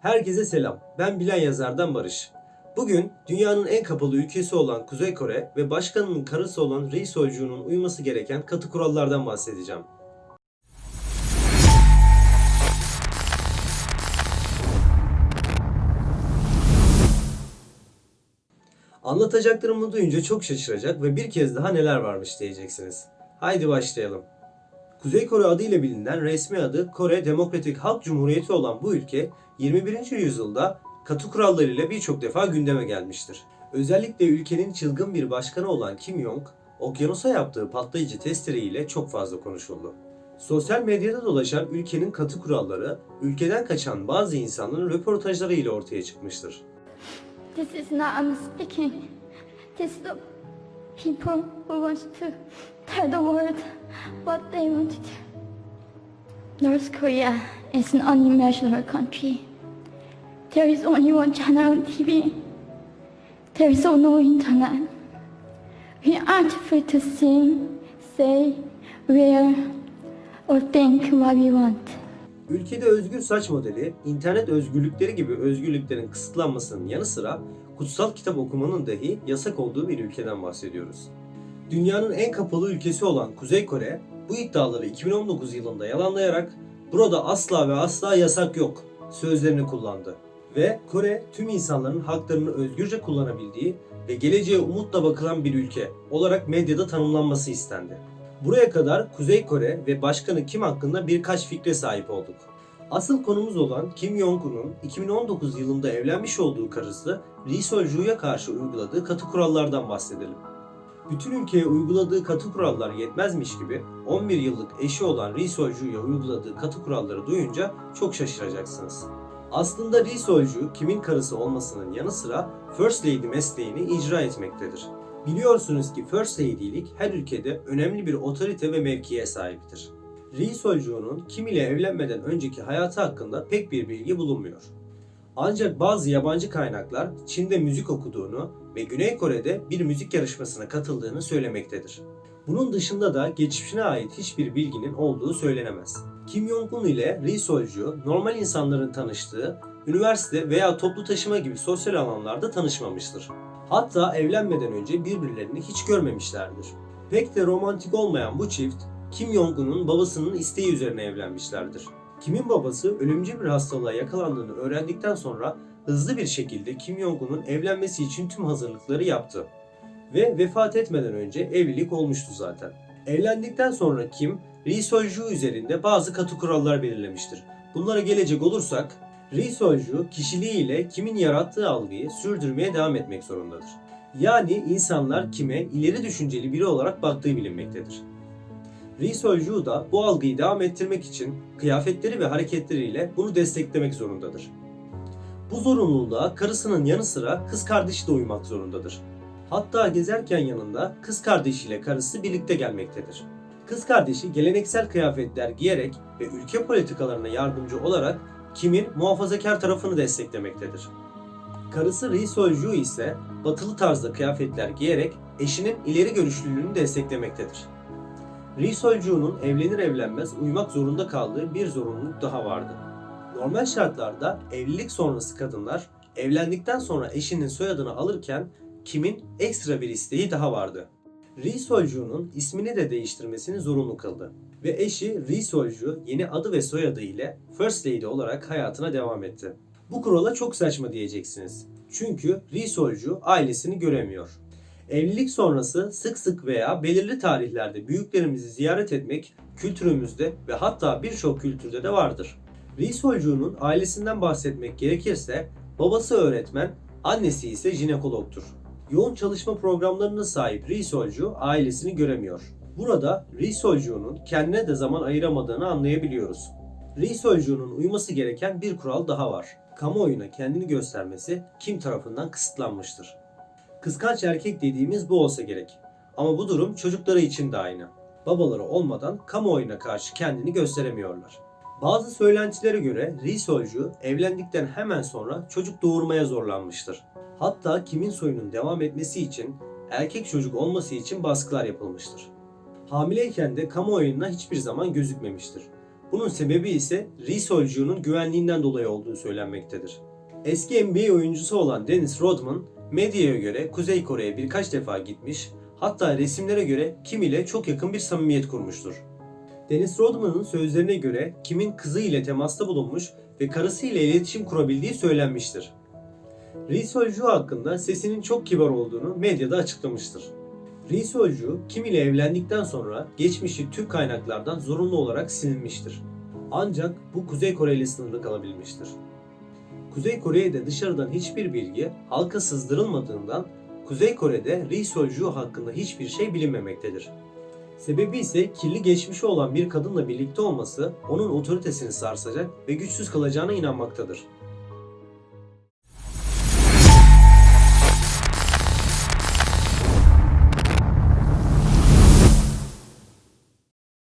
Herkese selam. Ben Bilen Yazar'dan Barış. Bugün dünyanın en kapalı ülkesi olan Kuzey Kore ve başkanının karısı olan Ri Solcu'nun uyması gereken katı kurallardan bahsedeceğim. Anlatacaklarımı duyunca çok şaşıracak ve bir kez daha neler varmış diyeceksiniz. Haydi başlayalım. Kuzey Kore adıyla bilinen resmi adı Kore Demokratik Halk Cumhuriyeti olan bu ülke 21. yüzyılda katı kurallarıyla birçok defa gündeme gelmiştir. Özellikle ülkenin çılgın bir başkanı olan Kim Jong, okyanusa yaptığı patlayıcı testere çok fazla konuşuldu. Sosyal medyada dolaşan ülkenin katı kuralları, ülkeden kaçan bazı insanların röportajları ile ortaya çıkmıştır. This is not I'm speaking. This is the people who wants to tell the world what they want to do. North Korea is an unimaginable country. There is only one channel on TV. There is no internet. We aren't free to sing, say, wear, or think what we want. Ülkede özgür saç modeli, internet özgürlükleri gibi özgürlüklerin kısıtlanmasının yanı sıra kutsal kitap okumanın dahi yasak olduğu bir ülkeden bahsediyoruz. Dünyanın en kapalı ülkesi olan Kuzey Kore, bu iddiaları 2019 yılında yalanlayarak burada asla ve asla yasak yok sözlerini kullandı. Ve Kore tüm insanların haklarını özgürce kullanabildiği ve geleceğe umutla bakılan bir ülke olarak medyada tanımlanması istendi. Buraya kadar Kuzey Kore ve Başkanı Kim hakkında birkaç fikre sahip olduk. Asıl konumuz olan Kim Jong-un'un 2019 yılında evlenmiş olduğu karısı Ri Sol-ju'ya karşı uyguladığı katı kurallardan bahsedelim. Bütün ülkeye uyguladığı katı kurallar yetmezmiş gibi 11 yıllık eşi olan Ri Sol-ju'ya uyguladığı katı kuralları duyunca çok şaşıracaksınız. Aslında Ri Sol-ju Kim'in karısı olmasının yanı sıra First Lady mesleğini icra etmektedir. Biliyorsunuz ki First Lady'lik her ülkede önemli bir otorite ve mevkiye sahiptir. Ri Solcu'nun Kim ile evlenmeden önceki hayatı hakkında pek bir bilgi bulunmuyor. Ancak bazı yabancı kaynaklar Çin'de müzik okuduğunu ve Güney Kore'de bir müzik yarışmasına katıldığını söylemektedir. Bunun dışında da geçmişine ait hiçbir bilginin olduğu söylenemez. Kim Jong-un ile Ri Solcu normal insanların tanıştığı, üniversite veya toplu taşıma gibi sosyal alanlarda tanışmamıştır. Hatta evlenmeden önce birbirlerini hiç görmemişlerdir. Pek de romantik olmayan bu çift Kim Jong-un'un babasının isteği üzerine evlenmişlerdir. Kim'in babası ölümcül bir hastalığa yakalandığını öğrendikten sonra hızlı bir şekilde Kim Jong-un'un evlenmesi için tüm hazırlıkları yaptı. Ve vefat etmeden önce evlilik olmuştu zaten. Evlendikten sonra Kim, Ri Sol-ju üzerinde bazı katı kurallar belirlemiştir. Bunlara gelecek olursak, Ri Sol-ju kişiliğiyle kimin yarattığı algıyı sürdürmeye devam etmek zorundadır. Yani insanlar kime ileri düşünceli biri olarak baktığı bilinmektedir. Ri Sol-ju da bu algıyı devam ettirmek için kıyafetleri ve hareketleriyle bunu desteklemek zorundadır. Bu zorunluluğa karısının yanı sıra kız kardeşi de uymak zorundadır. Hatta gezerken yanında kız kardeşiyle karısı birlikte gelmektedir. Kız kardeşi geleneksel kıyafetler giyerek ve ülke politikalarına yardımcı olarak Kim'in muhafazakar tarafını desteklemektedir. Karısı Ri Sol-ju ise batılı tarzda kıyafetler giyerek eşinin ileri görüşlülüğünü desteklemektedir. Ri Sol-ju'nun evlenir evlenmez uymak zorunda kaldığı bir zorunluluk daha vardı. Normal şartlarda evlilik sonrası kadınlar evlendikten sonra eşinin soyadını alırken Kim'in ekstra bir isteği daha vardı. Ri Sol-ju'nun ismini de değiştirmesini zorunlu kıldı ve eşi Ri Sol-ju yeni adı ve soyadı ile First Lady olarak hayatına devam etti. Bu kurala çok saçma diyeceksiniz. Çünkü Ri Sol-ju ailesini göremiyor. Evlilik sonrası sık sık veya belirli tarihlerde büyüklerimizi ziyaret etmek kültürümüzde ve hatta birçok kültürde de vardır. Ri Sol-ju'nun ailesinden bahsetmek gerekirse babası öğretmen, annesi ise jinekologtur. Yoğun çalışma programlarına sahip Ri Sol-ju ailesini göremiyor. Burada Ri Sol-ju'nun kendine de zaman ayıramadığını anlayabiliyoruz. Ri Sol-ju'nun uyması gereken bir kural daha var. Kamuoyuna kendini göstermesi kim tarafından kısıtlanmıştır. Kıskanç erkek dediğimiz bu olsa gerek. Ama bu durum çocukları için de aynı. Babaları olmadan kamuoyuna karşı kendini gösteremiyorlar. Bazı söylentilere göre Ri Solcu evlendikten hemen sonra çocuk doğurmaya zorlanmıştır. Hatta kimin soyunun devam etmesi için erkek çocuk olması için baskılar yapılmıştır. Hamileyken de kamuoyuna hiçbir zaman gözükmemiştir. Bunun sebebi ise Ri Solcu'nun güvenliğinden dolayı olduğu söylenmektedir. Eski NBA oyuncusu olan Dennis Rodman, medyaya göre Kuzey Kore'ye birkaç defa gitmiş, hatta resimlere göre Kim ile çok yakın bir samimiyet kurmuştur. Dennis Rodman'ın sözlerine göre Kim'in kızı ile temasta bulunmuş ve karısı ile iletişim kurabildiği söylenmiştir. Ri Solcu hakkında sesinin çok kibar olduğunu medyada açıklamıştır. Ri Solcu, Kim ile evlendikten sonra geçmişi tüm kaynaklardan zorunlu olarak silinmiştir. Ancak bu Kuzey Kore ile sınırlı kalabilmiştir. Kuzey Kore'ye de dışarıdan hiçbir bilgi halka sızdırılmadığından Kuzey Kore'de Ri Solcu hakkında hiçbir şey bilinmemektedir. Sebebi ise kirli geçmişi olan bir kadınla birlikte olması onun otoritesini sarsacak ve güçsüz kalacağına inanmaktadır.